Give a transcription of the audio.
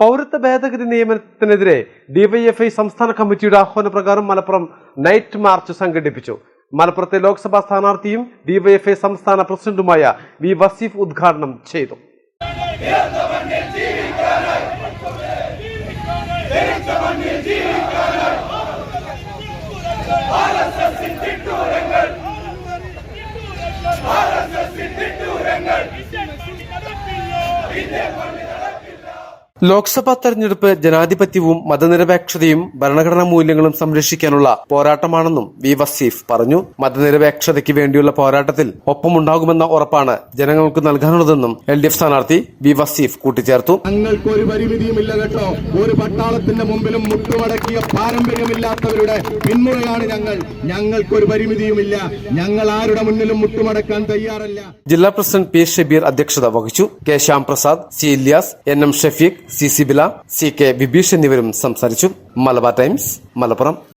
പൗരത്വ ഭേദഗതി നിയമനത്തിനെതിരെ ഡിവൈഎഫ്ഐ സംസ്ഥാന കമ്മിറ്റിയുടെ ആഹ്വാന പ്രകാരം മലപ്പുറം നൈറ്റ് മാർച്ച് സംഘടിപ്പിച്ചു. മലപ്പുറത്തെ ലോക്സഭാ സ്ഥാനാർത്ഥിയും ഡിവൈഎഫ്ഐ സംസ്ഥാന പ്രസിഡന്റുമായ വി വസീഫ് ഉദ്ഘാടനം ചെയ്തു. ലോക്സഭാ തെരഞ്ഞെടുപ്പ് ജനാധിപത്യവും മതനിരപേക്ഷതയും ഭരണഘടനാ മൂല്യങ്ങളും സംരക്ഷിക്കാനുള്ള പോരാട്ടമാണെന്നും വി വസീഫ് പറഞ്ഞു. മതനിരപേക്ഷതയ്ക്ക് വേണ്ടിയുള്ള പോരാട്ടത്തിൽ ഒപ്പമുണ്ടാകുമെന്ന ഉറപ്പാണ് ജനങ്ങൾക്ക് നൽകാനുള്ളതെന്നും എൽ ഡി എഫ് സ്ഥാനാർത്ഥി വി വസീഫ് കൂട്ടിച്ചേർത്തു. ഞങ്ങൾക്ക് ഒരു പരിമിതിയുമില്ല കേട്ടോ. ഒരു പട്ടാളത്തിന്റെ മുമ്പിലും മുട്ടുമടക്കിയ പാരമ്പര്യമില്ലാത്തവരുടെ പിന്മുറയാണ് ഞങ്ങൾ. ഞങ്ങൾക്ക് ഒരു പരിമിതിയുമില്ല. ഞങ്ങൾ ആരുടെ മുന്നിലും മുട്ടുമടക്കാൻ തയ്യാറല്ല. ജില്ലാ പ്രസിഡന്റ് പി ഷബീർ അധ്യക്ഷത വഹിച്ചു. K Shyamprasad C Ilyas N M Shafeeq C Sibila C K Bibeesh എന്നിവരും സംസാരിച്ചു. മലബാർ ടൈംസ് മലപ്പുറം.